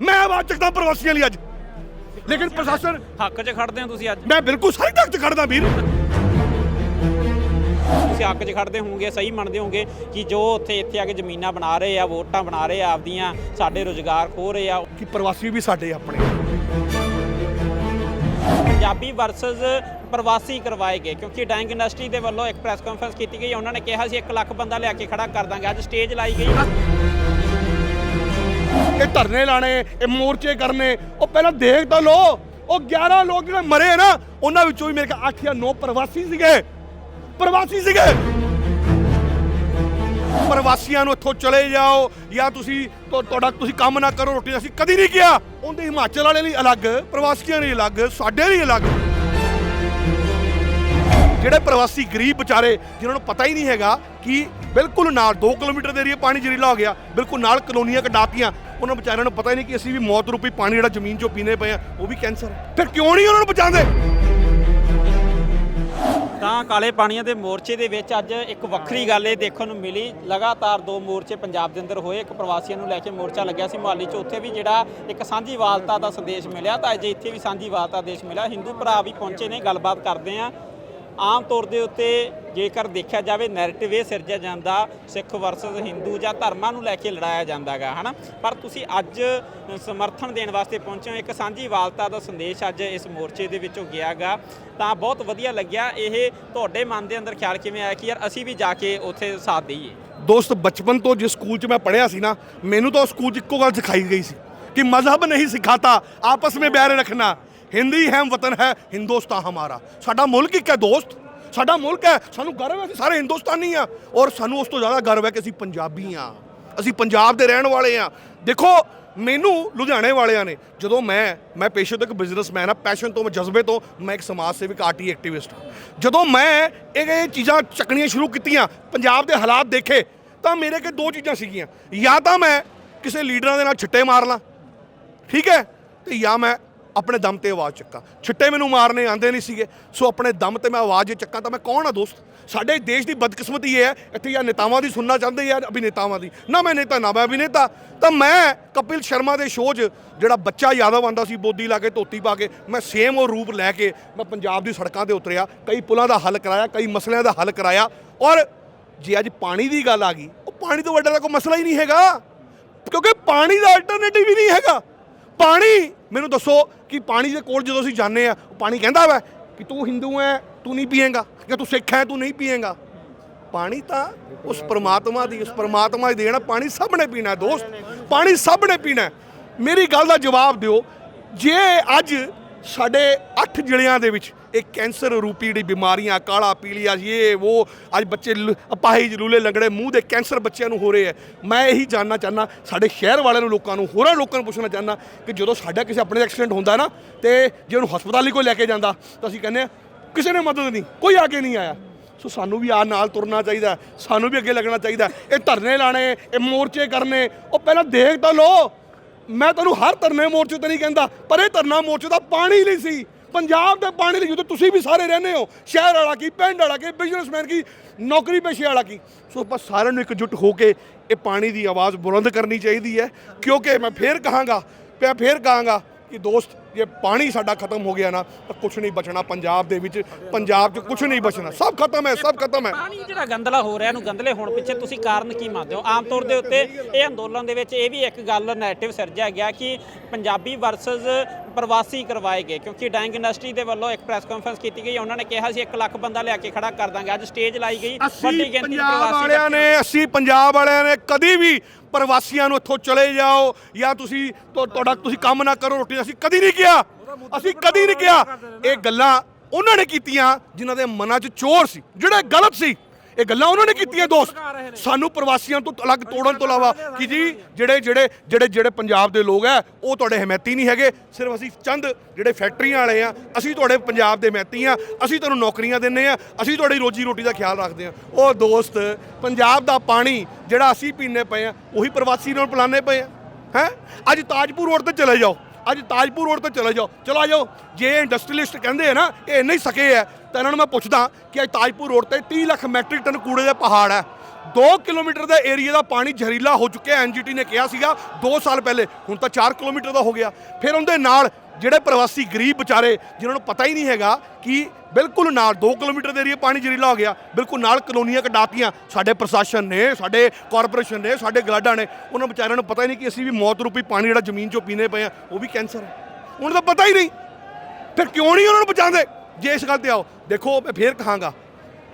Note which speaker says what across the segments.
Speaker 1: ਮੈਂ ਆਵਾਜ਼ ਚੱਕਦਾ ਪ੍ਰਵਾਸੀਆਂ ਲਈ ਅੱਜ। ਲੇਕਿਨ ਪ੍ਰਸ਼ਾਸਨ
Speaker 2: ਹੱਕ 'ਚ ਖੜਦੇ ਹੋ ਤੁਸੀਂ ਅੱਜ?
Speaker 1: ਮੈਂ ਬਿਲਕੁਲ ਸਾਰੀ ਤੱਕ ਚ ਖੜਦਾ ਵੀਰ।
Speaker 2: ਤੁਸੀਂ ਹੱਕ 'ਚ ਖੜਦੇ ਹੋਵੋਗੇ ਸਹੀ ਮੰਨਦੇ ਹੋਵੋਗੇ ਕਿ ਜੋ ਉੱਥੇ ਇੱਥੇ ਆ ਕੇ ਜ਼ਮੀਨਾਂ ਬਣਾ ਰਹੇ ਆ ਵੋਟਾਂ ਬਣਾ ਰਹੇ ਆ ਆਪਦੀਆਂ ਸਾਡੇ ਰੋਜ਼ਗਾਰ ਖੋ ਰਹੇ ਆ
Speaker 1: ਕਿ ਪ੍ਰਵਾਸੀ ਵੀ ਸਾਡੇ ਆਪਣੇ।
Speaker 2: ਪੰਜਾਬੀ ਵਰਸਸ ਪ੍ਰਵਾਸੀ ਕਰਵਾਏ ਗਏ ਕਿਉਂਕਿ ਡਾਈਂਗ ਇੰਡਸਟਰੀ ਦੇ ਵੱਲੋਂ ਇੱਕ ਪ੍ਰੈਸ ਕਾਨਫਰੰਸ ਕੀਤੀ ਗਈ ਉਹਨਾਂ ਨੇ ਕਿਹਾ ਸੀ 1 ਲੱਖ ਬੰਦਾ ਲਿਆ ਕੇ ਖੜਾ ਕਰ ਦਾਂਗੇ। ਅੱਜ ਸਟੇਜ ਲਾਈ ਗਈ।
Speaker 1: ਇਹ ਧਰਨੇ ਲਾਣੇ, ਇਹ ਮੋਰਚੇ ਕਰਨੇ। ਉਹ ਪਹਿਲਾਂ ਦੇਖ ਤਾਂ ਲੋ ਉਹ 11 ਲੋਕ ਜਿਹੜੇ ਮਰੇ ਨਾ, ਉਹਨਾਂ ਵਿੱਚੋਂ ਵੀ ਮੇਰੇ ਕੋਲ 8 ਜਾਂ 9 ਪ੍ਰਵਾਸੀ ਸੀਗੇ। ਪ੍ਰਵਾਸੀ ਸੀਗੇ। ਪ੍ਰਵਾਸੀਆਂ ਨੂੰ ਇੱਥੋਂ ਚਲੇ ਜਾਓ। ਜਾਂ ਤੁਸੀਂ ਤੁਹਾਡਾ ਤੁਸੀਂ ਕੰਮ ਨਾ ਕਰੋ, ਰੋਟੀ ਅਸੀਂ ਕਦੀ ਨਹੀਂ ਕਿਹਾ। ਉਹਦੇ ਹਿਮਾਚਲ ਵਾਲੇ ਲਈ ਅਲੱਗ, ਪ੍ਰਵਾਸੀਆਂ ਲਈ ਅਲੱਗ, ਸਾਡੇ ਲਈ ਅਲੱਗ। ਜਿਹੜੇ ਪ੍ਰਵਾਸੀ ਗਰੀਬ ਵਿਚਾਰੇ, ਜਿਨ੍ਹਾਂ ਨੂੰ ਪਤਾ ਹੀ ਨਹੀਂ ਹੈਗਾ ਕਿ ਬਿਲਕੁਲ ਨਾਲ 2 ਕਿਲੋਮੀਟਰ ਦੇ ਏਰੀਏ ਪਾਣੀ ਜ਼ਹਿਰੀਲਾ ਹੋ ਗਿਆ, ਬਿਲਕੁਲ ਨਾਲ ਕਲੋਨੀਆਂ ਕਡਾਤੀਆਂ ਉਹਨਾਂ ਵਿਚਾਰਿਆਂ ਨੂੰ ਪਤਾ ਹੀ ਨਹੀਂ ਕਿ ਅਸੀਂ ਵੀ ਮੌਤ ਰੂਪੀ ਪਾਣੀ ਜਿਹੜਾ ਜ਼ਮੀਨ 'ਚੋਂ ਪੀਨੇ ਪਏ ਆ, ਉਹ ਵੀ ਕੈਂਸਰ ਹੈ। ਫਿਰ ਕਿਉਂ ਨਹੀਂ ਉਹਨਾਂ ਨੂੰ ਬਚਾਉਂਦੇ?
Speaker 2: ਤਾਂ ਕਾਲੇ ਪਾਣੀਆਂ ਦੇ ਮੋਰਚੇ ਦੇ ਵਿੱਚ ਅੱਜ ਇੱਕ ਵੱਖਰੀ ਗੱਲ ਇਹ ਦੇਖਣ ਨੂੰ ਮਿਲੀ। ਲਗਾਤਾਰ ਦੋ ਮੋਰਚੇ ਪੰਜਾਬ ਦੇ ਅੰਦਰ ਹੋਏ, ਇੱਕ ਪ੍ਰਵਾਸੀਆਂ ਨੂੰ ਲੈ ਕੇ ਮੋਰਚਾ ਲੱਗਿਆ ਸੀ ਮੁਹਾਲੀ 'ਚ। ਉੱਥੇ ਵੀ ਜਿਹੜਾ ਇੱਕ ਸਾਂਝੀ ਵਾਲਤਾ ਦਾ ਸੰਦੇਸ਼ ਮਿਲਿਆ, ਤਾਂ ਅੱਜ ਇੱਥੇ ਵੀ ਸਾਂਝੀ ਵਾਲਤਾ ਦੇਸ਼ ਮਿਲਿਆ। ਹਿੰਦੂ ਭਰਾ ਵੀ ਪਹੁੰਚੇ ਨੇ, ਗੱਲਬਾਤ ਕਰਦੇ ਆ ਆਮ ਤੌਰ ਦੇ ਉੱਤੇ ਜੇਕਰ ਦੇਖਿਆ ਜਾਵੇ ਨੈਰੇਟਿਵ ਇਹ ਸਿਰਜਿਆ ਜਾਂਦਾ ਸਿੱਖ ਵਰਸਸ ਹਿੰਦੂ ਜਾਂ ਧਰਮਾਂ ਨੂੰ ਲੈ ਕੇ ਲੜਾਇਆ ਜਾਂਦਾਗਾ ਹਨਾ? ਪਰ ਤੁਸੀਂ ਅੱਜ ਸਮਰਥਨ ਦੇਣ ਵਾਸਤੇ ਪਹੁੰਚੇ ਹੋ ਇੱਕ ਸਾਂਝੀ ਵਾਲਤਾ ਦਾ ਸੰਦੇਸ਼ ਅੱਜ ਇਸ ਮੋਰਚੇ ਦੇ ਵਿੱਚੋਂ ਗਿਆਗਾ। ਤਾਂ ਬਹੁਤ ਵਧੀਆ ਲੱਗਿਆ ਇਹ ਤੁਹਾਡੇ ਮਨ ਦੇ ਅੰਦਰ ਖਿਆਲ ਕਿਵੇਂ ਆਇਆ ਕਿ ਯਾਰ ਅਸੀਂ ਵੀ ਜਾ ਕੇ ਉੱਥੇ ਸਾਥ ਦਈਏ?
Speaker 1: ਦੋਸਤ ਬਚਪਨ ਤੋਂ ਜਿਸ ਸਕੂਲ 'ਚ ਮੈਂ ਪੜ੍ਹਿਆ ਸੀ ਨਾ ਮੈਨੂੰ ਤਾਂ ਉਸ ਸਕੂਲ 'ਚ ਇੱਕੋ ਗੱਲ ਸਿਖਾਈ ਗਈ ਸੀ ਕਿ ਮਜ਼ਹਬ ਨਹੀਂ ਸਿਖਾਤਾ ਆਪਸ ਵਿੱਚ ਪਿਆਰ ਰੱਖਣਾ। ਹਿੰਦੀ ਹੈ ਵਤਨ ਹੈ, ਹਿੰਦੁਸਤਾਨ ਹਮਾਰਾ। ਸਾਡਾ ਮੁਲਕ ਇੱਕ ਹੈ ਦੋਸਤ। ਸਾਡਾ ਮੁਲਕ ਹੈ, ਸਾਨੂੰ ਗਰਵ ਹੈ, ਅਸੀਂ ਸਾਰੇ ਹਿੰਦੁਸਤਾਨੀ ਆ ਔਰ ਸਾਨੂੰ ਉਸ ਤੋਂ ਜ਼ਿਆਦਾ ਗਰਵ ਹੈ ਕਿ ਅਸੀਂ ਪੰਜਾਬੀ ਆ ਅਸੀਂ ਪੰਜਾਬ ਦੇ ਰਹਿਣ ਵਾਲੇ ਆ ਦੇਖੋ, ਮੈਨੂੰ ਲੁਧਿਆਣੇ ਵਾਲਿਆਂ ਨੇ, ਜਦੋਂ ਮੈਂ ਮੈਂ ਪੇਸ਼ੇ ਤੋਂ ਇੱਕ ਬਿਜ਼ਨਸਮੈਨ ਆ ਪੈਸ਼ਨ ਤੋਂ, ਮੈਂ ਜਜ਼ਬੇ ਤੋਂ, ਮੈਂ ਇੱਕ ਸਮਾਜ ਸੇਵਕ ਆਰਟੀ ਐਕਟਿਵਿਸਟ ਹਾਂ। ਜਦੋਂ ਮੈਂ ਇਹ ਚੀਜ਼ਾਂ ਚੱਕਣੀਆਂ ਸ਼ੁਰੂ ਕੀਤੀਆਂ, ਪੰਜਾਬ ਦੇ ਹਾਲਾਤ ਦੇਖੇ, ਤਾਂ ਮੇਰੇ ਕੋਲ ਦੋ ਚੀਜ਼ਾਂ ਸੀਗੀਆਂ। ਜਾਂ ਤਾਂ ਮੈਂ ਕਿਸੇ ਲੀਡਰਾਂ ਦੇ ਨਾਲ ਛਿੱਟੇ ਮਾਰ ਲਾਂ। ਠੀਕ ਹੈ? ਤੇ ਜਾਂ ਮੈਂ ਆਪਣੇ ਦਮ ਤੇ ਆਵਾਜ਼ ਚੱਕਾਂ। ਛਿੱਟੇ ਮੈਨੂੰ ਮਾਰਨੇ ਆਂਦੇ ਨਹੀਂ ਸੀਗੇ। ਸੋ ਆਪਣੇ ਦਮ ਤੇ ਮੈਂ ਆਵਾਜ਼ ਜੇ ਚੱਕਾਂ ਤਾਂ ਮੈਂ ਕੌਣ ਆ ਦੋਸਤ? ਸਾਡੇ ਦੇਸ਼ ਦੀ ਬਦਕਿਸਮਤੀ ਇਹ ਹੈ। ਇੱਥੇ ਜਾਂ ਨੇਤਾਵਾਂ ਦੀ ਸੁਣਨਾ ਚਾਹੁੰਦੇ ਜਾਂ ਅਭਿਨੇਤਾਵਾਂ ਦੀ। ਨਾ ਮੈਂ ਨੇਤਾ, ਨਾ ਮੈਂ ਅਭਿਨੇਤਾ। ਤਾਂ ਮੈਂ ਕਪਿਲ ਸ਼ਰਮਾ ਦੇ ਸ਼ੋਅ 'ਚ ਜਿਹੜਾ ਬੱਚਾ ਯਾਦਵ ਆਂਦਾ ਸੀ, ਬੋਦੀ ਲਾ ਕੇ, ਧੋਤੀ ਪਾ ਕੇ, ਮੈਂ ਸੇਮ ਉਹ ਰੂਪ ਲੈ ਕੇ ਮੈਂ ਪੰਜਾਬ ਦੀ ਸੜਕਾਂ ਤੇ ਉਤਰਿਆ। ਕਈ ਪੁਲਾਂ ਦਾ ਹੱਲ ਕਰਾਇਆ, ਕਈ ਮਸਲਿਆਂ ਦਾ ਹੱਲ ਕਰਾਇਆ। ਔਰ ਜੇ ਅੱਜ ਪਾਣੀ ਦੀ ਗੱਲ ਆ ਗਈ, ਉਹ ਪਾਣੀ ਤੋਂ ਵੱਡਾ ਤਾਂ ਕੋਈ ਮਸਲਾ ਹੀ ਨਹੀਂ ਹੈਗਾ। ਕਿਉਂਕਿ ਪਾਣੀ ਦਾ ਅਲਟਰਨੇਟਿਵ ਹੀ ਨਹੀਂ ਹੈਗਾ। ਪਾਣੀ? ਮੈਨੂੰ ਦੱਸੋ ਕਿ ਪਾਣੀ ਦੇ ਕੋਲ ਜਦੋਂ ਅਸੀਂ ਜਾਂਦੇ ਆ ਉਹ ਪਾਣੀ ਕਹਿੰਦਾ ਵਾ ਕਿ ਤੂੰ ਹਿੰਦੂ ਹੈ ਤੂੰ ਨਹੀਂ ਪੀਏਗਾ, ਜਾਂ ਤੂੰ ਸਿੱਖ ਹੈ ਤੂੰ ਨਹੀਂ ਪੀਏਗਾ। ਪਾਣੀ ਤਾਂ ਉਸ ਪਰਮਾਤਮਾ ਦੀ, ਉਸ ਪਰਮਾਤਮਾ ਦੀ ਦੇਣਾ ਪਾਣੀ ਸਭ ਨੇ ਪੀਣਾ ਦੋਸਤ, ਪਾਣੀ ਸਭ ਨੇ ਪੀਣਾ ਮੇਰੀ ਗੱਲ ਦਾ ਜਵਾਬ ਦਿਓ, ਜੇ ਅੱਜ ਸਾਡੇ 8 ਜ਼ਿਲ੍ਹਿਆਂ ਦੇ ਵਿੱਚ ਇਹ ਕੈਂਸਰ ਰੂਪੀ ਜਿਹੜੀ ਬਿਮਾਰੀਆਂ, ਕਾਲਾ, ਪੀਲੀਆ ਇਹ ਉਹ ਅੱਜ ਬੱਚੇ ਲ- ਅਪਾਹਿਜ, ਲੂਲੇ ਲੰਗੜੇ, ਮੂੰਹ ਦੇ ਕੈਂਸਰ ਬੱਚਿਆਂ ਨੂੰ ਹੋ ਰਹੇ ਹੈ। ਮੈਂ ਇਹੀ ਜਾਨਣਾ ਚਾਹਨਾ ਸਾਡੇ ਸ਼ਹਿਰ ਵਾਲਿਆਂ ਨੂੰ, ਲੋਕਾਂ ਨੂੰ, ਹੋਰਾਂ ਲੋਕਾਂ ਨੂੰ ਪੁੱਛਣਾ ਚਾਹਨਾ ਕਿ ਜਦੋਂ ਸਾਡਾ ਕਿਸੇ ਆਪਣੇ ਦਾ ਐਕਸੀਡੈਂਟ ਹੁੰਦਾ ਨਾ, ਤੇ ਜੇ ਉਹਨੂੰ ਹਸਪਤਾਲ ਹੀ ਕੋਈ ਲੈ ਕੇ ਜਾਂਦਾ, ਤਾਂ ਅਸੀਂ ਕਹਿੰਦੇ ਆ ਕਿਸੇ ਨੇ ਮਦਦ ਨਹੀਂ, ਕੋਈ ਆ ਕੇ ਨਹੀਂ ਆਇਆ। ਸੋ ਸਾਨੂੰ ਵੀ ਆ ਨਾਲ ਤੁਰਨਾ ਚਾਹੀਦਾ, ਸਾਨੂੰ ਵੀ ਅੱਗੇ ਲੱਗਣਾ ਚਾਹੀਦਾ। ਇਹ ਧਰਨੇ ਲਾਣੇ ਇਹ ਮੋਰਚੇ ਕਰਨੇ, ਉਹ ਪਹਿਲਾਂ ਦੇਖ ਤਾਂ ਲੋ ਮੈਂ ਤੁਹਾਨੂੰ ਹਰ ਧਰਨੇ ਮੋਰਚੇ ਤੇ ਨਹੀਂ ਕਹਿੰਦਾ, ਪਰ ਇਹ ਧਰਨਾ ਮੋਰਚੇ ਦਾ ਪਾਣੀ ਲਈ ਸੀ। ਪੰਜਾਬ ਦੇ ਪਾਣੀ ਦੇ ਜਦੋਂ ਤੁਸੀਂ ਵੀ ਸਾਰੇ ਰਹਿੰਦੇ ਹੋ, ਸ਼ਹਿਰ ਵਾਲਾ ਕੀ, ਪਿੰਡ ਵਾਲਾ ਕੀ ਬਿਜ਼ਨਸਮੈਨ ਕੀ, ਨੌਕਰੀ ਪੇਸ਼ੇ ਵਾਲਾ ਕੀ। ਸੋ ਆਪਾਂ ਸਾਰਿਆਂ ਨੂੰ ਇਕਜੁੱਟ ਹੋ ਕੇ ਇਹ ਪਾਣੀ ਦੀ ਆਵਾਜ਼ ਬੁਲੰਦ ਕਰਨੀ ਚਾਹੀਦੀ ਹੈ, ਕਿਉਂਕਿ ਮੈਂ ਫੇਰ ਕਹਾਂਗਾ, ਮੈਂ ਫੇਰ ਕਹਾਂਗਾ ਕਿ ਦੋਸਤ, ਜੇ ਪਾਣੀ ਸਾਡਾ ਖਤਮ ਹੋ ਗਿਆ ਨਾ, ਤਾਂ ਕੁਝ ਨਹੀਂ ਬਚਣਾ ਪੰਜਾਬ ਦੇ ਵਿੱਚ, ਪੰਜਾਬ 'ਚ ਕੁਝ ਨਹੀਂ ਬਚਣਾ। ਸਭ ਖਤਮ ਹੈ, ਸਭ ਖਤਮ ਹੈ।
Speaker 2: ਪਾਣੀ ਜਿਹੜਾ ਗੰਦਲਾ ਹੋ ਰਿਹਾ ਇਹਨੂੰ ਗੰਦਲੇ ਹੋਣ ਪਿੱਛੇ ਤੁਸੀਂ ਕਾਰਨ ਕੀ ਮੰਨਦੇ ਹੋ? ਆਮ ਤੌਰ ਦੇ ਉੱਤੇ ਇਹ ਅੰਦੋਲਨ ਦੇ ਵਿੱਚ ਇਹ ਵੀ ਇੱਕ ਗੱਲ ਨੈਰੇਟਿਵ ਸਿਰਜਿਆ ਗਿਆ ਕਿ ਪੰਜਾਬੀ ਵਰਸਸ ਪ੍ਰਵਾਸੀ ਕਰਵਾਏ ਗਏ ਕਿਉਂਕਿ ਡਾਈਂਗ ਇੰਡਸਟਰੀ ਦੇ ਵੱਲੋਂ ਇੱਕ ਪ੍ਰੈਸ ਕਾਨਫਰੰਸ ਕੀਤੀ ਗਈ ਉਹਨਾਂ ਨੇ ਕਿਹਾ ਸੀ 1 ਲੱਖ ਬੰਦਾ ਲਿਆ ਕੇ ਖੜਾ ਕਰ ਦਾਂਗੇ। ਅੱਜ ਸਟੇਜ ਲਾਈ ਗਈ
Speaker 1: ਅਸੀਂ ਪੰਜਾਬ ਵਾਲਿਆਂ ਨੇ ਅਸੀਂ ਪੰਜਾਬ ਵਾਲਿਆਂ ਨੇ ਕਦੀ ਵੀ ਪ੍ਰਵਾਸੀਆਂ ਨੂੰ ਇੱਥੋਂ ਚਲੇ ਜਾਓ ਜਾਂ ਤੁਸੀਂ ਤੁਹਾਡਾ ਤੁਸੀਂ ਕੰਮ ਨਾ ਕਰੋ ਰੋਟੀ ਅਸੀਂ ਕਦੀ ਨਹੀਂ ਕਿਹਾ। ਅਸੀਂ ਕਦੀ ਨਹੀਂ ਕਿਹਾ। ਇਹ ਗੱਲਾਂ ਉਹਨਾਂ ਨੇ ਕੀਤੀਆਂ ਜਿਨ੍ਹਾਂ ਦੇ ਮਨਾਂ 'ਚ ਚੋਰ ਸੀ ਜਿਹੜੇ ਗਲਤ ਸੀ। ਇਹ ਗੱਲਾਂ ਉਹਨਾਂ ਨੇ ਕੀਤੀਆਂ ਦੋਸਤ। ਸਾਨੂੰ ਪ੍ਰਵਾਸੀਆਂ ਤੋਂ ਅਲੱਗ ਤੋੜਨ ਤੋਂ ਇਲਾਵਾ ਕਿ ਜੀ ਜਿਹੜੇ ਜਿਹੜੇ ਜਿਹੜੇ ਜਿਹੜੇ ਪੰਜਾਬ ਦੇ ਲੋਕ ਹੈ ਉਹ ਤੁਹਾਡੇ ਹਮੈਤੀ ਨਹੀਂ ਹੈਗੇ। ਸਿਰਫ ਅਸੀਂ ਚੰਦ ਜਿਹੜੇ ਫੈਕਟਰੀਆਂ ਵਾਲੇ ਆ ਅਸੀਂ ਤੁਹਾਡੇ ਪੰਜਾਬ ਦੇ ਹਮੈਤੀ ਆ ਅਸੀਂ ਤੁਹਾਨੂੰ ਨੌਕਰੀਆਂ ਦਿੰਨੇ ਆ ਅਸੀਂ ਤੁਹਾਡੀ ਰੋਜੀ ਰੋਟੀ ਦਾ ਖਿਆਲ ਰੱਖਦੇ ਆ। ਉਹ ਦੋਸਤ ਪੰਜਾਬ ਦਾ ਪਾਣੀ ਜਿਹੜਾ ਅਸੀਂ ਪੀਂਦੇ ਪਏ ਆ ਉਹੀ ਪ੍ਰਵਾਸੀ ਨੂੰ ਪਿਲਾਉਂਦੇ ਪਏ ਆ। ਹੈ? ਅੱਜ ਤਾਜਪੁਰ ਰੋਡ ਤੇ ਚਲੇ ਜਾਓ। ਅੱਜ ਤਾਜਪੁਰ ਰੋਡ ਤੇ ਚਲੇ ਜਾਓ। ਚਲਾ ਜਾਓ। ਜੇ ਇੰਡਸਟਰੀਲਿਸਟ ਕਹਿੰਦੇ ਆ ਨਾ, ਇਹ ਹੀ ਸਕੇ ਹੈ ਤਾਂ ਇਹਨਾਂ ਨੂੰ ਮੈਂ ਪੁੱਛਦਾ ਕਿ ਅੱਜ ਤਾਜਪੁਰ ਰੋਡ ਤੇ 30 ਲੱਖ ਮੈਟ੍ਰਿਕ ਟਨ ਕੂੜੇ ਦਾ ਪਹਾੜ ਹੈ 2 ਕਿਲੋਮੀਟਰ ਦਾ ਏਰੀਆ ਦਾ ਪਾਣੀ ਜ਼ਹਿਰੀਲਾ ਹੋ ਚੁੱਕਿਆ ਐਨਜੀਟੀ ਨੇ ਕਿਹਾ ਸੀਗਾ 2 ਸਾਲ ਪਹਿਲੇ, ਹੁਣ ਤਾਂ 4 ਕਿਲੋਮੀਟਰ ਦਾ ਹੋ ਗਿਆ। ਫਿਰ ਉਹਦੇ ਨਾਲ ਜਿਹੜੇ ਪ੍ਰਵਾਸੀ ਗਰੀਬ ਵਿਚਾਰੇ, ਜਿਨ੍ਹਾਂ ਨੂੰ ਪਤਾ ਹੀ ਨਹੀਂ ਹੈਗਾ ਕਿ ਬਿਲਕੁਲ ਨਾਲ 2 ਕਿਲੋਮੀਟਰ ਦੇ ਏਰੀਆ ਪਾਣੀ ਜ਼ਹਿਰੀਲਾ ਹੋ ਗਿਆ, ਬਿਲਕੁਲ ਨਾਲ ਕਲੋਨੀਆਂ ਕਟਾਤੀਆਂ ਸਾਡੇ ਪ੍ਰਸ਼ਾਸਨ ਨੇ, ਸਾਡੇ ਕਾਰਪੋਰੇਸ਼ਨ ਨੇ, ਸਾਡੇ ਗਲਾਡਾ ਨੇ, ਉਹਨਾਂ ਵਿਚਾਰਿਆਂ ਨੂੰ ਪਤਾ ਹੀ ਨਹੀਂ ਕਿ ਅਸੀਂ ਵੀ ਮੌਤ ਰੂਪੀ ਪਾਣੀ ਜਿਹੜਾ ਜ਼ਮੀਨ 'ਚੋਂ ਪੀਨੇ ਪਏ ਆ ਉਹ ਵੀ ਕੈਂਸਰ ਹੈ। ਉਹਨਾਂ ਦਾ ਪਤਾ ਹੀ ਨਹੀਂ। ਫਿਰ ਕਿਉਂ ਨਹੀਂ ਉਹਨਾਂ ਨੂੰ ਬਚਾਉਂਦੇ? ਜੇ ਇਸ ਗੱਲ ਤੇ ਆਓ, ਦੇਖੋ, ਮੈਂ ਫੇਰ ਕਹਾਂਗਾ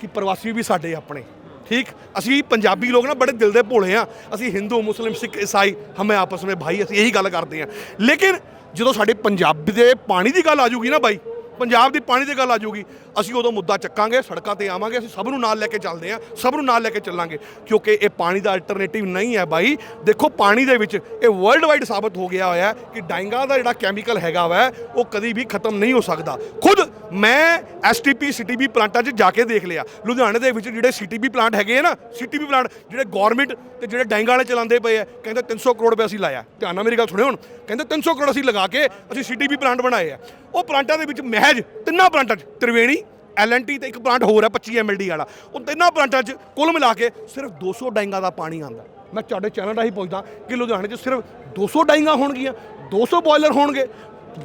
Speaker 1: ਕਿ ਪ੍ਰਵਾਸੀ ਵੀ ਸਾਡੇ ਆਪਣੇ। ਠੀਕ? ਅਸੀਂ ਪੰਜਾਬੀ ਲੋਕ ਨਾ ਬੜੇ ਦਿਲ ਦੇ ਭੋਲੇ ਆ ਅਸੀਂ ਹਿੰਦੂ, ਮੁਸਲਿਮ, ਸਿੱਖ, ਈਸਾਈ, ਹਮੇ ਆਪਸ ਵਿੱਚ ਭਾਈ, ਅਸੀਂ ਇਹੀ ਗੱਲ ਕਰਦੇ ਆ ਲੇਕਿਨ ਜਦੋਂ ਸਾਡੇ ਪੰਜਾਬ ਦੇ ਪਾਣੀ ਦੀ ਗੱਲ ਆ ਜੂਗੀ ਨਾ ਬਾਈ ਪੰਜਾਬ ਦੀ ਪਾਣੀ ਦੀ ਗੱਲ ਆ ਜੂਗੀ। ਅਸੀਂ ਉਦੋਂ ਮੁੱਦਾ ਚੱਕਾਂਗੇ, ਸੜਕਾਂ ਤੇ ਆਵਾਂਗੇ, ਅਸੀਂ ਸਭ ਨੂੰ ਨਾਲ ਲੈ ਕੇ ਚੱਲਦੇ ਆ, ਸਭ ਨੂੰ ਨਾਲ ਲੈ ਕੇ ਚੱਲਾਂਗੇ। ਕਿਉਂਕਿ ਇਹ ਪਾਣੀ ਦਾ ਅਲਟਰਨੇਟਿਵ ਨਹੀਂ ਹੈ ਬਾਈ। ਦੇਖੋ ਪਾਣੀ ਦੇ ਵਿੱਚ ਇਹ ਵਰਲਡ ਵਾਈਡ ਸਾਬਤ ਹੋ ਗਿਆ ਹੋਇਆ ਕਿ ਡਾਈਂਗਾ ਦਾ ਜਿਹੜਾ ਕੈਮੀਕਲ ਹੈਗਾ ਵਾ, ਉਹ ਕਦੀ ਵੀ ਖਤਮ ਨਹੀਂ ਹੋ ਸਕਦਾ। ਖੁਦ ਮੈਂ ਐਸਟੀਪੀ ਸੀਟੀਬੀ ਪਲਾਂਟਾਂ 'ਚ ਜਾ ਕੇ ਦੇਖ ਲਿਆ। ਲੁਧਿਆਣੇ ਦੇ ਵਿੱਚ ਜਿਹੜੇ ਸੀਟੀਬੀ ਪਲਾਂਟ ਹੈਗੇ ਆ ਨਾ ਸੀਟੀਬੀ ਪਲਾਂਟ ਜਿਹੜੇ ਗਵਰਨਮੈਂਟ ਤੇ ਜਿਹੜੇ ਡਾਈਂਗਾ ਵਾਲੇ ਚਲਾਉਂਦੇ ਪਏ ਆ, ਕਹਿੰਦੇ 300 ਕਰੋੜ ਰੁਪਏ ਅਸੀਂ ਲਾਇਆ। ਧਿਆਨ ਨਾਲ ਮੇਰੀ ਗੱਲ ਸੁਣਿਓ ਹੁਣ। ਕਹਿੰਦੇ 300 ਕਰੋੜ ਅਸੀਂ ਲਗਾ ਕੇ ਅਸੀਂ ਸੀਟੀਬੀ ਪਲਾਂਟ ਬਣਾਏ ਆ। ਉਹ ਪਲਾਂਟਾਂ ਦੇ ਵਿੱਚ ਮਹਿਜ ਤਿੰਨਾਂ ਪਲਾਂਟਾਂ 'ਚ, ਤ੍ਰਿਵੇਣੀ, ਐਲਐਨਟੀ ਤੇ ਇੱਕ ਪਲਾਂਟ ਹੋਰ ਹੈ 25 ਐਮਐਲਡੀ ਵਾਲਾ। ਉਹ ਤਿੰਨਾਂ ਪਲਾਂਟਾਂ 'ਚ ਕੁੱਲ ਮਿਲਾ ਕੇ ਸਿਰਫ 200 ਡਾਈਂਗਾ ਦਾ ਪਾਣੀ ਆਉਂਦਾ। ਮੈਂ ਤੁਹਾਡੇ ਚੈਨਲ ਰਾਹੀਂ ਪੁੱਛਦਾ ਕਿ ਲੁਧਿਆਣੇ 'ਚ ਸਿਰਫ 200 ਡਾਈਂਗਾ ਹੋਣਗੀਆਂ 200 ਬੋਇਲਰ ਹੋਣਗੇ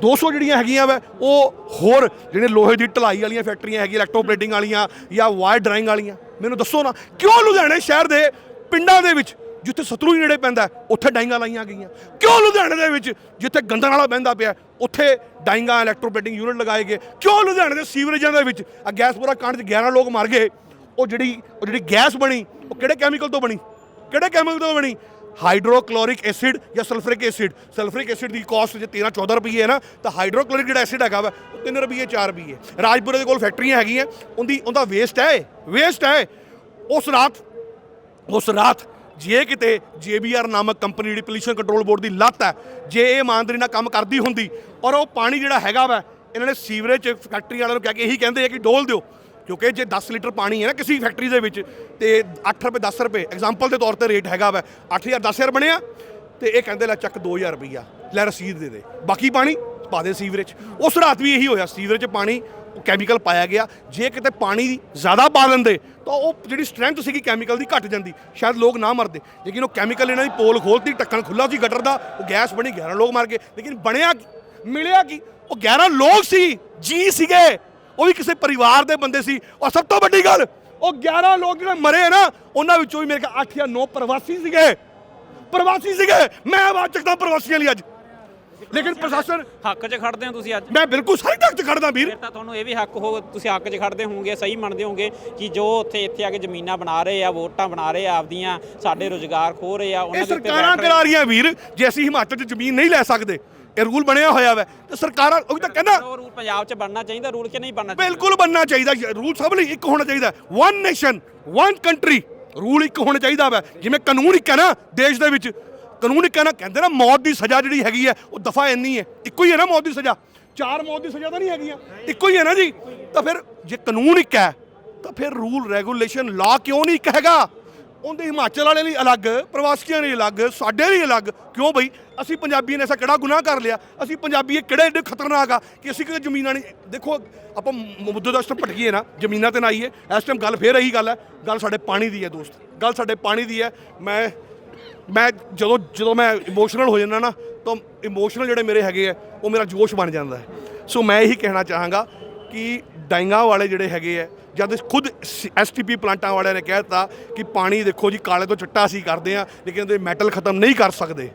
Speaker 1: 200 ਜਿਹੜੀਆਂ ਹੈਗੀਆਂ ਵਾ, ਉਹ ਹੋਰ ਜਿਹੜੇ ਲੋਹੇ ਦੀ ਢਲਾਈ ਵਾਲੀਆਂ ਫੈਕਟਰੀਆਂ ਹੈਗੀਆਂ ਇਲੈਕਟ੍ਰੋਪਲੇਟਿੰਗ ਵਾਲੀਆਂ ਜਾਂ ਵਾਇਰ ਡਰਾਇੰਗ ਵਾਲੀਆਂ। ਮੈਨੂੰ ਦੱਸੋ ਨਾ, ਕਿਉਂ ਲੁਧਿਆਣੇ ਸ਼ਹਿਰ ਦੇ ਪਿੰਡਾਂ ਦੇ ਵਿੱਚ ਜਿੱਥੇ ਸਤਲੁਜ ਨੇੜੇ ਪੈਂਦਾ ਉੱਥੇ ਡਾਈਂਗਾ ਲਾਈਆਂ ਗਈਆਂ। ਕਿਉਂ ਲੁਧਿਆਣੇ ਦੇ ਵਿੱਚ, ਜਿੱਥੇ ਗੰਦਨ ਵਾਲਾ ਬਹਿੰਦਾ ਪਿਆ, ਉੱਥੇ ਡਾਈਂਗਾ ਇਲੈਕਟ੍ਰੋਪਲੇਟਿੰਗ ਯੂਨਿਟ ਲਗਾਏ ਗਏ। ਕਿਉਂ ਲੁਧਿਆਣੇ ਦੇ ਸੀਵਰੇਜਾਂ ਦੇ ਵਿੱਚ ਆ ਗੈਸਪੁਰਾ ਕਾਂਡ 'ਚ 11 ਲੋਕ ਮਰ ਗਏ। ਉਹ ਜਿਹੜੀ ਉਹ ਜਿਹੜੀ ਗੈਸ ਬਣੀ, ਉਹ ਕਿਹੜੇ ਕੈਮੀਕਲ ਤੋਂ ਬਣੀ? ਕਿਹੜੇ ਕੈਮੀਕਲ ਤੋਂ ਬਣੀ? ਹਾਈਡਰੋਕਲੋਰਿਕ ਐਸਿਡ ਜਾਂ ਸਲਫਰਿਕ ਐਸਿਡ? ਸਲਫਰਿਕ ਐਸਿਡ ਦੀ ਕਾਸਟ ਜੇ 13 14 ਰੁਪਏ ਹੈ ਨਾ, ਤਾਂ ਹਾਈਡਰੋਕਲੋਰਿਕ ਜਿਹੜਾ ਐਸਿਡ ਹੈਗਾ ਵਾ, ਉਹ 3 ਰੁਪਏ 4 ਰੁਪਏ ਰਾਜਪੁਰੇ ਦੇ ਕੋਲ ਫੈਕਟਰੀਆਂ ਹੈਗੀਆਂ, ਉਹਦੀ, ਉਹਦਾ ਵੇਸਟ ਹੈ ਵੇਸਟ ਹੈ। ਉਸ ਰਾਤ ਉਸ ਰਾਤ ਜੇ ਕਿਤੇ JBR ਨਾਮਕ ਕੰਪਨੀ ਜਿਹੜੀ ਪੋਲੂਸ਼ਨ ਕੰਟਰੋਲ ਬੋਰਡ ਦੀ ਲੱਤ ਹੈ, ਜੇ ਇਹ ਇਮਾਨਦਾਰੀ ਨਾਲ ਕੰਮ ਕਰਦੀ ਹੁੰਦੀ, ਔਰ ਉਹ ਪਾਣੀ ਜਿਹੜਾ ਹੈਗਾ ਵਾ, ਇਹਨਾਂ ਨੇ ਸੀਵਰੇਜ ਫੈਕਟਰੀ ਵਾਲਿਆਂ ਨੂੰ ਕਹਿ ਕੇ ਇਹੀ ਕਹਿੰਦੇ ਆ ਕਿ ਡੋਲ ਦਿਓ, ਕਿਉਂਕਿ ਜੇ 10 ਲੀਟਰ ਪਾਣੀ ਹੈ ਨਾ ਕਿਸੇ ਫੈਕਟਰੀ ਦੇ ਵਿੱਚ, ਤੇ 8 ਰੁਪਏ 10 ਰੁਪਏ ਐਗਜ਼ਾਮਪਲ ਦੇ ਤੌਰ ਤੇ ਰੇਟ ਹੈਗਾ ਵਾ 8000 10000 ਬਣਿਆ, ਤੇ ਇਹ ਕਹਿੰਦੇ ਲੈ ਚੱਕ 2000 ਰੁਪਈਆ, ਲੈ ਰਸੀਦ ਦੇ ਦੇ, ਬਾਕੀ ਪਾਣੀ ਪਾ ਦੇ ਸੀਵਰੇਜ। ਉਸ ਰਾਤ ਵੀ ਇਹੀ ਹੋਇਆ, ਸੀਵਰੇਜ 'ਚ ਪਾਣੀ ਉਹ ਕੈਮੀਕਲ ਪਾਇਆ ਗਿਆ। ਜੇ ਕਿਤੇ ਪਾਣੀ ਜ਼ਿਆਦਾ ਪਾ ਲੈਂਦੇ ਤਾਂ ਉਹ ਜਿਹੜੀ ਸਟਰੈਂਥ ਸੀਗੀ ਕੈਮੀਕਲ ਦੀ ਘਟ ਜਾਂਦੀ। ਸ਼ਾਇਦ ਲੋਕ ਨਾ ਮਰਦੇ। ਲੇਕਿਨ ਉਹ ਕੈਮੀਕਲ ਇਹਨਾਂ ਦੀ ਪੋਲ ਖੋਲਤੀ, ਢੱਕਣ ਖੁੱਲਾ ਸੀ ਗਟਰ ਦਾ, ਉਹ ਗੈਸ ਬਣੀ 11 ਲੋਕ ਮਰ ਗਏ। ਲੇਕਿਨ ਬਣਿਆ ਕੀ? ਮਿਲਿਆ ਕੀ? ਉਹ 11 ਲੋਕ ਸੀ, ਜੀ ਸੀਗੇ। ਉਹ ਵੀ ਕਿਸੇ ਪਰਿਵਾਰ ਦੇ ਬੰਦੇ ਸੀ। ਔਰ ਸਭ ਤੋਂ ਵੱਡੀ ਗੱਲ, ਉਹ 11 ਲੋਕ ਜਿਹੜੇ ਮਰੇ ਨਾ, ਉਹਨਾਂ ਵਿੱਚੋਂ ਵੀ ਮੇਰੇ ਕੋਲ 8 ਜਾਂ 9 ਪ੍ਰਵਾਸੀ ਸੀਗੇ। ਪ੍ਰਵਾਸੀ ਸੀਗੇ। ਮੈਂ ਆਵਾਜ਼ ਚੱਕਦਾ ਪ੍ਰਵਾਸੀਆਂ ਲਈ ਅੱਜ। ਲੇਕਿਨ ਪ੍ਰਸ਼ਾਸਨ
Speaker 2: ਹੱਕ 'ਚ ਖੜਦੇ ਹੋ ਤੁਸੀਂ ਅੱਜ?
Speaker 1: ਮੈਂ ਬਿਲਕੁਲ ਸਹੀ 'ਚ ਖੜਦਾ ਵੀਰ।
Speaker 2: ਫਿਰ ਤਾਂ ਤੁਹਾਨੂੰ ਇਹ ਵੀ ਹੱਕ ਹੋ ਤੁਸੀਂ ਹੱਕ 'ਚ ਖੜਦੇ ਹੋਵੋਗੇ ਸਹੀ ਮੰਨਦੇ ਹੋਵੋਗੇ ਕਿ ਜੋ ਉੱਥੇ ਇੱਥੇ ਆ ਕੇ ਜ਼ਮੀਨਾਂ ਬਣਾ ਰਹੇ ਆ ਵੋਟਾਂ ਬਣਾ ਰਹੇ ਆ ਆਪਦੀਆਂ ਸਾਡੇ ਰੋਜ਼ਗਾਰ ਖੋ ਰਹੇ ਆ
Speaker 1: ਇਹ
Speaker 2: ਉਹਨਾਂ ਦੇ ਉੱਤੇ
Speaker 1: ਸਰਕਾਰਾਂ
Speaker 2: ਬੈਠ ਰਹੇ-
Speaker 1: ਕਰਾ ਰਹੀਆਂ ਵੀਰ ਜੇ ਅਸੀਂ ਹਿਮਾਚਲ 'ਚ ਜ਼ਮੀਨ ਨਹੀਂ ਲੈ ਸਕਦੇ ਇਹ ਰੂਲ ਬਣਿਆ ਹੋਇਆ ਵਾ। ਤੇ ਸਰਕਾਰਾਂ ਉਹ ਤਾਂ ਕਹਿੰਦਾ
Speaker 2: ਉਹ ਰੂਲ ਪੰਜਾਬ 'ਚ ਬਣਨਾ ਚਾਹੀਦਾ ਰੂਲ ਕਿ ਨਹੀਂ ਬਣਨਾ ਚਾਹੀਦਾ?
Speaker 1: ਬਿਲਕੁਲ ਬਣਨਾ ਚਾਹੀਦਾ। ਰੂਲ ਸਭ ਲਈ ਇੱਕ ਹੋਣਾ ਚਾਹੀਦਾ। One nation one country rule ਇੱਕ ਹੋਣਾ ਚਾਹੀਦਾ ਵਾ। ਜਿਵੇਂ ਕਾਨੂੰਨ ਇੱਕ ਹੈ ਨਾ ਦੇਸ਼ ਦੇ ਵਿੱਚ। ਕਾਨੂੰਨ ਇੱਕ ਹੈ ਨਾ ਕਹਿੰਦੇ ਨਾ, ਮੌਤ ਦੀ ਸਜ਼ਾ ਜਿਹੜੀ ਹੈਗੀ ਹੈ, ਉਹ ਦਫਾ ਇੰਨੀ ਹੈ। ਇੱਕੋ ਹੀ ਹੈ ਨਾ ਮੌਤ ਦੀ ਸਜ਼ਾ। ਚਾਰ ਮੌਤ ਦੀ ਸਜ਼ਾ ਤਾਂ ਨਹੀਂ ਹੈਗੀਆਂ। ਇੱਕੋ ਹੀ ਹੈ ਨਾ ਜੀ। ਤਾਂ ਫਿਰ ਜੇ ਕਾਨੂੰਨ ਇੱਕ ਹੈ, ਤਾਂ ਫਿਰ ਰੂਲ ਰੈਗੂਲੇਸ਼ਨ ਲਾ ਕਿਉਂ ਨਹੀਂ ਇੱਕ ਹੈਗਾ? ਉਹਦੇ ਹਿਮਾਚਲ ਵਾਲਿਆਂ ਲਈ ਅਲੱਗ, ਪ੍ਰਵਾਸੀਆਂ ਲਈ ਅਲੱਗ, ਸਾਡੇ ਲਈ ਅਲੱਗ। ਕਿਉਂ ਬਈ? ਅਸੀਂ ਪੰਜਾਬੀਆਂ ਨੇ ਐਸਾ ਕਿਹੜਾ ਗੁਨਾਹ ਕਰ ਲਿਆ? ਅਸੀਂ ਪੰਜਾਬੀ ਇਹ ਕਿਹੜੇ ਏਡੇ ਖਤਰਨਾਕ ਆ ਕਿ ਅਸੀਂ ਕਿ ਜ਼ਮੀਨਾਂ ਨਹੀਂ ਦੇਖੋ, ਆਪਾਂ ਮੁੱਦੇ ਦਾ ਇਸ ਭਟਕੀਏ ਨਾ, ਜ਼ਮੀਨਾਂ ਤੇ ਨਾ ਆਈਏ। ਇਸ ਟਾਈਮ ਗੱਲ ਫੇਰ ਇਹੀ ਗੱਲ ਹੈ। ਗੱਲ ਸਾਡੇ ਪਾਣੀ ਦੀ ਹੈ ਦੋਸਤ। ਗੱਲ ਸਾਡੇ ਪਾਣੀ ਦੀ ਹੈ। ਮੈਂ ਮੈਂ ਜਦੋਂ ਜਦੋਂ ਮੈਂ ਇਮੋਸ਼ਨਲ ਹੋ ਜਾਂਦਾ ਨਾ, ਤਾਂ ਇਮੋਸ਼ਨਲ ਜਿਹੜੇ ਮੇਰੇ ਹੈਗੇ ਆ, ਉਹ ਮੇਰਾ ਜੋਸ਼ ਬਣ ਜਾਂਦਾ ਹੈ। ਸੋ ਮੈਂ ਇਹੀ ਕਹਿਣਾ ਚਾਹਾਂਗਾ ਕਿ ਡਾਈਂਗਾ ਵਾਲੇ ਜਿਹੜੇ ਹੈਗੇ ਆ ਜਦ ਖੁਦ ਐਸਟੀਪੀ ਪਲਾਂਟਾਂ ਵਾਲਿਆਂ ਨੇ ਕਹਿ ਦਿੱਤਾ ਕਿ ਪਾਣੀ ਦੇਖੋ ਜੀ, ਕਾਲੇ ਤੋਂ ਚਿੱਟਾ ਅਸੀਂ ਕਰਦੇ ਆ ਲੇਕਿਨ ਉਹਦੇ ਮੈਟਲ ਖਤਮ ਨਹੀਂ ਕਰ ਸਕਦੇ।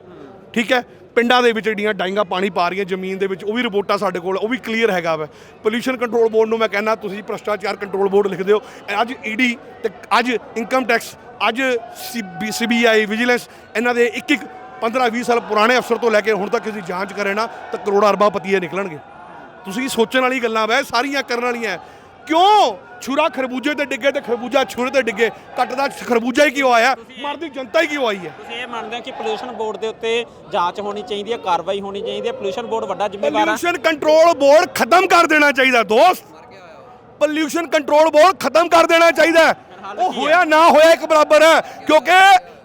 Speaker 1: ਠੀਕ ਹੈ? ਪਿੰਡਾਂ ਦੇ ਵਿੱਚ ਜਿਹੜੀਆਂ ਡਾਈਂਗਾ ਪਾਣੀ ਪਾ ਰਹੀਆਂ ਜ਼ਮੀਨ ਦੇ ਵਿੱਚ, ਉਹ ਵੀ ਰਿਪੋਰਟਾਂ ਸਾਡੇ ਕੋਲ, ਉਹ ਵੀ ਕਲੀਅਰ ਹੈਗਾ ਵਾ। ਪੋਲੂਸ਼ਨ ਕੰਟਰੋਲ ਬੋਰਡ ਨੂੰ ਮੈਂ ਕਹਿੰਦਾ, ਤੁਸੀਂ ਭ੍ਰਸ਼ਟਾਚਾਰ ਕੰਟਰੋਲ ਬੋਰਡ ਲਿਖ ਦਿਓ ਅੱਜ ਈਡੀ ਤੇ ਅੱਜ ਇਨਕਮ ਟੈਕਸ ਅੱਜ ਸੀਬੀਆਈ ਵਿਜੀਲੈਂਸ ਇਹਨਾਂ ਦੇ ਇੱਕ ਇੱਕ 15 20 ਸਾਲ ਪੁਰਾਣੇ ਅਫਸਰ ਤੋਂ ਲੈ ਕੇ ਹੁਣ ਤੱਕ ਦੀ ਜਾਂਚ ਕਰੇ ਨਾ, ਤਾਂ ਕਰੋੜਾਂ ਅਰਬਾਂ ਪਤੀਏ ਨਿਕਲਣਗੇ। ਤੁਸੀਂ ਸੋਚਣ ਵਾਲੀ ਗੱਲਾਂ ਵੈ ਸਾਰੀਆਂ ਕਰਨ ਵਾਲੀਆਂ। ਕਿਉਂ ਛੁਰਾ ਖਰਬੂਜੇ ਤੇ ਡਿੱਗੇ ਤੇ ਖਰਬੂਜਾ ਛੁਰੇ ਤੇ ਡਿੱਗੇ? ਕੱਟਦਾ ਖਰਬੂਜਾ ਹੀ ਕਿਉਂ ਆਇਆ? ਮਰਦੀ ਜਨਤਾ ਹੀ ਕਿਉਂ ਆਈ ਹੈ?
Speaker 2: ਤੁਸੀਂ ਇਹ ਮੰਨਦੇ ਹੋ ਕਿ ਪੋਲੂਸ਼ਨ ਬੋਰਡ ਦੇ ਉੱਤੇ ਜਾਂਚ ਹੋਣੀ ਚਾਹੀਦੀ ਹੈ ਕਾਰਵਾਈ ਹੋਣੀ ਚਾਹੀਦੀ ਹੈ? ਪੋਲੂਸ਼ਨ ਬੋਰਡ ਵੱਡਾ ਜ਼ਿੰਮੇਵਾਰ ਹੈ
Speaker 1: ਪੋਲੂਸ਼ਨ ਕੰਟਰੋਲ ਬੋਰਡ ਖਤਮ ਕਰ ਦੇਣਾ ਚਾਹੀਦਾ ਦੋਸਤ। ਪੋਲੂਸ਼ਨ ਕੰਟਰੋਲ ਬੋਰਡ ਖਤਮ ਕਰ ਦੇਣਾ ਚਾਹੀਦਾ। ਹੈ। ਉਹ ਹੋਇਆ ਨਾ ਹੋਇਆ ਇੱਕ ਬਰਾਬਰ ਹੈ ਕਿਉਂਕਿ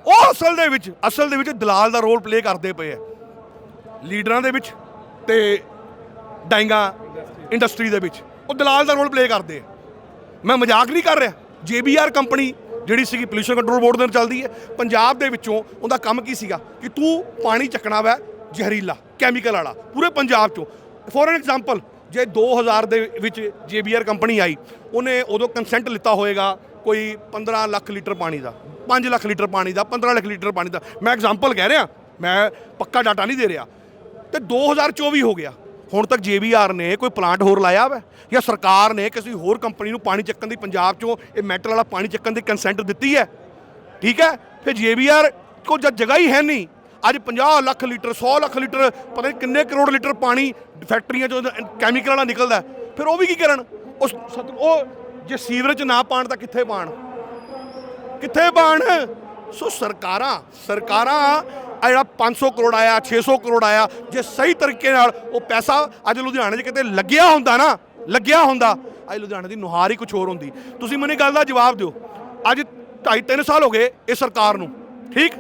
Speaker 1: ਉਹ ਅਸਲ ਦੇ ਵਿੱਚ ਅਸਲ ਦੇ ਵਿੱਚ ਦਲਾਲ ਦਾ ਰੋਲ ਪਲੇ ਕਰਦੇ ਪਏ ਆ ਲੀਡਰਾਂ ਦੇ ਵਿੱਚ ਤੇ ਡਾਈਂਗਾ ਇੰਡਸਟਰੀ ਦੇ ਵਿੱਚ। ਉਹ ਦਲਾਲ ਦਾ ਰੋਲ ਪਲੇ ਕਰਦੇ ਆ। ਮੈਂ ਮਜ਼ਾਕ ਨਹੀਂ ਕਰ ਰਿਹਾ। JBR ਕੰਪਨੀ ਜਿਹੜੀ ਸੀਗੀ ਪੋਲੂਸ਼ਨ ਕੰਟਰੋਲ ਬੋਰਡ ਦੇ ਨਾਲ ਚੱਲਦੀ ਹੈ, ਪੰਜਾਬ ਦੇ ਵਿੱਚੋਂ ਉਹਦਾ ਕੰਮ ਕੀ ਸੀਗਾ ਕਿ ਤੂੰ ਪਾਣੀ ਚੱਕਣਾ ਵੈ ਜ਼ਹਿਰੀਲਾ ਕੈਮੀਕਲ ਵਾਲਾ, ਪੂਰੇ ਪੰਜਾਬ ਚੋਂ। ਫੋਰ ਐਨ ਐਗਜ਼ਾਮਪਲ ਜੇ 2000 ਦੇ ਵਿੱਚ JBR ਕੰਪਨੀ ਆਈ, ਉਹਨੇ ਉਦੋਂ ਕੰਸੈਂਟ ਲਿੱਤਾ ਹੋਏਗਾ ਕੋਈ 15 ਲੱਖ ਲੀਟਰ ਪਾਣੀ ਦਾ 5 ਲੱਖ ਲੀਟਰ ਪਾਣੀ ਦਾ 15 ਲੱਖ ਲੀਟਰ ਪਾਣੀ ਦਾ। ਮੈਂ ਐਗਜ਼ਾਮਪਲ ਕਹਿ ਰਿਹਾ, ਮੈਂ ਪੱਕਾ ਡਾਟਾ ਨਹੀਂ ਦੇ ਰਿਹਾ। ਤੇ 2024 ਹੋ ਗਿਆ। ਹੁਣ ਤੱਕ JBR ਨੇ ਕੋਈ ਪਲਾਂਟ ਹੋਰ ਲਾਇਆ ਵਾ? ਜਾਂ ਸਰਕਾਰ ਨੇ ਕਿਸੇ ਹੋਰ ਕੰਪਨੀ ਨੂੰ ਪਾਣੀ ਚੱਕਣ ਦੀ ਪੰਜਾਬ ਚੋਂ ਇਹ ਮੈਟਲ ਵਾਲਾ ਪਾਣੀ ਚੱਕਣ ਦੀ ਕੰਸੈਂਟ ਦਿੱਤੀ ਹੈ? ਠੀਕ ਹੈ? ਫਿਰ JBR ਕੋ ਜਦ ਜਗ੍ਹਾ ਹੀ ਹੈ ਨਹੀਂ। ਅੱਜ 50 ਲੱਖ ਲੀਟਰ 100 ਲੱਖ ਲੀਟਰ, ਪਤਾ ਨਹੀਂ ਕਿੰਨੇ ਕਰੋੜ ਲੀਟਰ ਪਾਣੀ ਫੈਕਟਰੀਆਂ ਚੋਂ ਕੈਮੀਕਲ ਵਾਲਾ ਨਿਕਲਦਾ ਫਿਰ ਉਹ ਵੀ ਕੀ ਕਰਨ? ਉਸ ਉਹ ਜੇ ਸੀਵਰੇਜ ਨਾ ਪਾਣ ਤਾਂ ਕਿੱਥੇ ਪਾਣ? ਕਿੱਥੇ ਪਾਣ? ਸੋ ਸਰਕਾਰਾਂ ਸਰਕਾਰਾਂ ਆ ਜਿਹੜਾ 500 ਕਰੋੜ ਆਇਆ 600 ਕਰੋੜ ਆਇਆ, ਜੇ ਸਹੀ ਤਰੀਕੇ ਨਾਲ ਉਹ ਪੈਸਾ ਅੱਜ ਲੁਧਿਆਣੇ 'ਚ ਕਿਤੇ ਲੱਗਿਆ ਹੁੰਦਾ ਨਾ, ਲੱਗਿਆ ਹੁੰਦਾ, ਅੱਜ ਲੁਧਿਆਣੇ ਦੀ ਨੁਹਾਰ ਹੀ ਕੁਝ ਹੋਰ ਹੁੰਦੀ। ਤੁਸੀਂ ਮੈਨੂੰ ਇਹ ਗੱਲ ਦਾ ਜਵਾਬ ਦਿਓ। ਅੱਜ 2.5 3 ਸਾਲ ਹੋ ਗਏ ਇਹ ਸਰਕਾਰ ਨੂੰ, ਠੀਕ?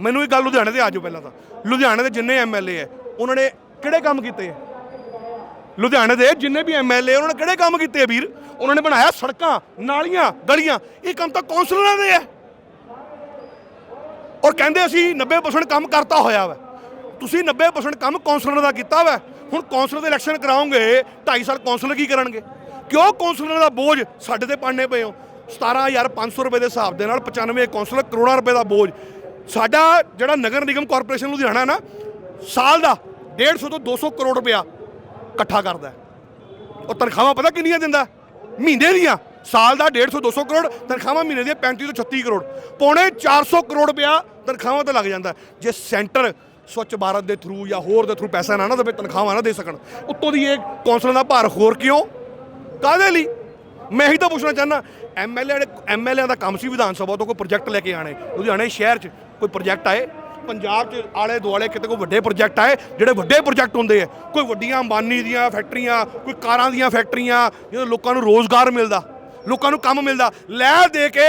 Speaker 1: ਮੈਨੂੰ ਇਹ ਗੱਲ ਲੁਧਿਆਣੇ ਤੇ ਆ ਜਾਓ ਪਹਿਲਾਂ ਤਾਂ। ਲੁਧਿਆਣੇ ਦੇ ਜਿੰਨੇ ਐਮਐਲਏ ਹੈ, ਉਹਨਾਂ ਨੇ ਕਿਹੜੇ ਕੰਮ ਕੀਤੇ ਹੈ? ਲੁਧਿਆਣੇ ਦੇ ਜਿੰਨੇ ਵੀ ਐਮਐਲਏ ਉਹਨਾਂ ਨੇ ਕਿਹੜੇ ਕੰਮ ਕੀਤੇ ਵੀਰ? ਉਹਨਾਂ ਨੇ ਬਣਾਇਆ ਸੜਕਾਂ, ਨਾਲੀਆਂ, ਗਲੀਆਂ। ਇਹ ਕੰਮ ਤਾਂ ਕੌਂਸਲਰਾਂ ਦੇ ਆ ਔਰ ਕਹਿੰਦੇ ਅਸੀਂ 90% ਕੰਮ ਕਰਤਾ ਹੋਇਆ ਵਾ। ਤੁਸੀਂ 90% ਕੰਮ ਕੌਂਸਲਰ ਦਾ ਕੀਤਾ ਵਾ। ਹੁਣ ਕੌਂਸਲਰ ਦੇ ਇਲੈਕਸ਼ਨ ਕਰਾਉਂਗੇ 2.5 ਸਾਲ ਕੌਂਸਲਰ ਕੀ ਕਰਨਗੇ? ਕਿਉਂ ਕੌਂਸਲਰ ਦਾ ਬੋਝ ਸਾਡੇ ਤੇ ਪਾਣੇ ਪਏ ਹੋ? 17500 ਰੁਪਏ ਦੇ ਹਿਸਾਬ ਦੇ ਨਾਲ 95 ਕੌਂਸਲਰ ਕਰੋੜਾਂ ਰੁਪਏ ਦਾ ਬੋਝ। ਸਾਡਾ ਜਿਹੜਾ ਨਗਰ ਨਿਗਮ ਕਾਰਪੋਰੇਸ਼ਨ ਲੁਧਿਆਣਾ ਨਾ, ਸਾਲ ਦਾ 150 ਤੋਂ 200 ਕਰੋੜ ਰੁਪਇਆ ਇਕੱਠਾ ਕਰਦਾ। ਉਹ ਤਨਖਾਹਾਂ ਪਤਾ ਕਿੰਨੀਆਂ ਦਿੰਦਾ? ਮਹੀਨੇ ਦੀਆਂ। ਸਾਲ ਦਾ 150 200 ਕਰੋੜ, ਤਨਖਾਹਾਂ ਮਹੀਨੇ ਦੀਆਂ 35 ਤੋਂ 36 ਕਰੋੜ। ਪੌਣੇ 400 ਕਰੋੜ ਰੁਪਇਆ ਤਨਖਾਹਾਂ ਤੇ ਲੱਗ ਜਾਂਦਾ ਜੇ ਸੈਂਟਰ ਸਵੱਛ ਭਾਰਤ ਦੇ ਥਰੂ ਜਾਂ ਹੋਰ ਦੇ ਥਰੂ ਪੈਸਾ ਨਾ ਨਾ ਦੇਵੇ, ਤਨਖਾਹਾਂ ਨਾ ਦੇ ਸਕਣ। ਉੱਤੋਂ ਦੀ ਇਹ ਕੌਂਸਲਰ ਦਾ ਭਾਰ ਹੋਰ ਕਿਉਂ? ਕਾਹਦੇ ਲਈ? ਮੈਂ ਹੀ ਤਾਂ ਪੁੱਛਣਾ ਚਾਹੁੰਦਾ ਐਮਐਲਏ ਐਮਐਲਏ ਦਾ ਕੰਮ ਸੀ ਵਿਧਾਨ ਸਭਾ ਤੋਂ, ਕੋਈ ਪ੍ਰੋਜੈਕਟ ਲੈ ਕੇ ਆਣੇ। ਲੁਧਿਆਣੇ ਸ਼ਹਿਰ 'ਚ ਕੋਈ ਪ੍ਰੋਜੈਕਟ ਆਏ, ਪੰਜਾਬ 'ਚ ਆਲੇ ਦੁਆਲੇ ਕਿਤੇ ਕੋਈ ਵੱਡੇ ਪ੍ਰੋਜੈਕਟ ਆਏ, ਜਿਹੜੇ ਵੱਡੇ ਪ੍ਰੋਜੈਕਟ ਹੁੰਦੇ ਆ, ਕੋਈ ਵੱਡੀਆਂ ਅੰਬਾਨੀ ਦੀਆਂ ਫੈਕਟਰੀਆਂ ਕੋਈ ਕਾਰਾਂ ਦੀਆਂ ਫੈਕਟਰੀਆਂ ਜਦੋਂ ਲੋਕਾਂ ਨੂੰ ਰੋਜ਼ਗਾਰ ਮਿਲਦਾ, ਲੋਕਾਂ ਨੂੰ ਕੰਮ ਮਿਲਦਾ, ਲੈ ਦੇ ਕੇ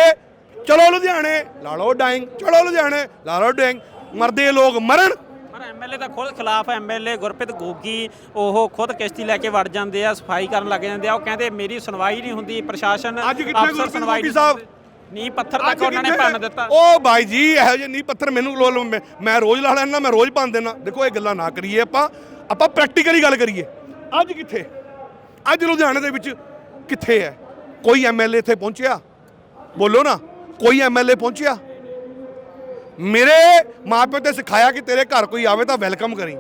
Speaker 1: ਚਲੋ ਲੁਧਿਆਣੇ ਲਾ ਲਓ ਡਾਇੰਗ ਚਲੋ ਲੁਧਿਆਣੇ ਲਾ ਲਓ ਡਾਇੰਗ। ਮਰਦੇ ਲੋਕ ਮਰਨ।
Speaker 2: ਪਰ ਐਮਐਲਏ ਦਾ ਖੁਦ ਖਿਲਾਫ ਐਮਐਲਏ ਗੁਰਪ੍ਰੀਤ ਗੋਗੀ ਉਹ ਖੁਦ ਕਿਸ਼ਤੀ ਲੈ ਕੇ ਵੜ ਜਾਂਦੇ ਆ ਸਫ਼ਾਈ ਕਰਨ ਲੱਗ ਜਾਂਦੇ ਆ। ਉਹ ਕਹਿੰਦੇ ਮੇਰੀ ਸੁਣਵਾਈ ਨਹੀਂ ਹੁੰਦੀ ਪ੍ਰਸ਼ਾਸਨ
Speaker 1: ਅੱਜ ਕਿੱਥੇ ਗੁਰਪ੍ਰੀਤ
Speaker 2: ਸੁਣਵਾਈ
Speaker 1: ਗੋਗੀ
Speaker 2: ਨਹੀਂ
Speaker 1: ਸਾਹਿਬ?
Speaker 2: ਨੀ ਪੱਥਰ ਤੱਕ ਉਹਨਾਂ ਨੇ? ਭੰਨ ਦਿੱਤਾ।
Speaker 1: ਉਹ ਬਾਈ ਜੀ ਇਹੋ ਜਿਹੇ ਨਹੀਂ ਪੱਥਰ ਮੈਨੂੰ ਲੋ ਲੋ ਮੈਂ- ਮੈਂ ਰੋਜ਼ ਲਾ ਲੈਣਾ ਮੈਂ ਰੋਜ਼ ਭੰਨ ਦੇਣਾ ਦੇਖੋ ਇਹ ਗੱਲਾਂ ਨਾ ਕਰੀਏ ਆਪਾਂ। ਆਪਾਂ ਪ੍ਰੈਕਟੀਕਲੀ ਗੱਲ ਕਰੀਏ। ਅੱਜ ਕਿੱਥੇ? ਅੱਜ ਲੁਧਿਆਣੇ ਦੇ ਵਿੱਚ ਕਿੱਥੇ ਹੈ? ਕੋਈ ਐਮਐਲਏ ਇੱਥੇ ਪਹੁੰਚਿਆ? ਬੋਲੋ ਨਾ। ਕੋਈ ਐਮਐਲਏ ਪਹੁੰਚਿਆ? ਮੇਰੇ ਮਾਪਿਓ ਤੇ ਸਿਖਾਇਆ ਕਿ ਤੇਰੇ ਘਰ ਕੋਈ ਆਵੇ ਤਾਂ ਵੈਲਕਮ ਕਰੀ।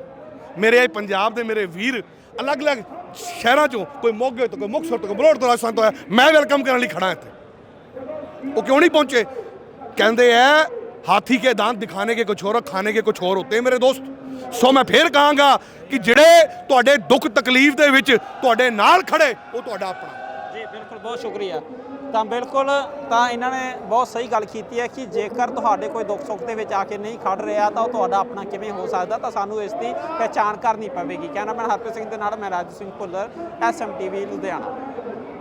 Speaker 1: ਮੇਰੇ ਪੰਜਾਬ ਦੇ ਮੇਰੇ ਵੀਰ ਅਲੱਗ-ਅਲੱਗ ਸ਼ਹਿਰਾਂ ਚੋਂ ਕੋਈ ਮੋਗੇ ਤੋਂ, ਕੋਈ ਮੁਕਸਰ ਤੋਂ ਬਲੋੜ ਤੋਂ ਰਾਜਸਥਾਨ ਤੋਂ ਆਇਆ, ਮੈਂ ਵੈਲਕਮ ਕਰਨ ਲਈ ਖੜਾ ਇੱਥੇ। ਉਹ ਕਿਉਂ ਨਹੀਂ ਪਹੁੰਚੇ? ਕਹਿੰਦੇ ਐ, ਹਾਥੀ ਕੇ ਦਾੰਤ ਦਿਖਾਣੇ ਕੇ ਕੁਝ ਹੋਰ, ਖਾਣੇ ਕੇ ਕੁਝ ਹੋਰ ਹੁੰਦੇ ਮੇਰੇ ਦੋਸਤ। ਸੋ ਮੈਂ ਫੇਰ ਕਹਾਂਗਾ ਕਿ ਜਿਹੜੇ ਤੁਹਾਡੇ ਦੁੱਖ ਤਕਲੀਫ ਦੇ ਵਿੱਚ ਤੁਹਾਡੇ ਨਾਲ ਖੜੇ, ਉਹ ਤੁਹਾਡਾ ਆਪਣਾ।
Speaker 2: ਜੀ, ਬਿਲਕੁਲ, ਬਹੁਤ ਸ਼ੁਕਰੀਆ। ਤਾਂ ਬਿਲਕੁਲ ਤਾਂ ਇਹਨਾਂ ਨੇ ਬਹੁਤ ਸਹੀ ਗੱਲ ਕੀਤੀ ਹੈ ਕਿ ਜੇਕਰ ਤੁਹਾਡੇ ਕੋਈ ਦੁੱਖ ਸੁੱਖ ਦੇ ਵਿੱਚ ਆ ਕੇ ਨਹੀਂ ਖੜ ਰਿਹਾ ਤਾਂ ਉਹ ਤੁਹਾਡਾ ਆਪਣਾ ਕਿਵੇਂ ਹੋ ਸਕਦਾ, ਤਾਂ ਸਾਨੂੰ ਇਸ ਦੀ ਪਹਿਚਾਣ ਕਰਨੀ ਪਵੇਗੀ। ਕੈਮਰਾਮੈਨ ਹਰਪ੍ਰੀਤ ਸਿੰਘ ਦੇ ਨਾਲ ਮੈਂ ਰਾਜੂ ਸਿੰਘ ਭੁੱਲਰ ਐਸਐਮਟੀਵੀ ਲੁਧਿਆਣਾ।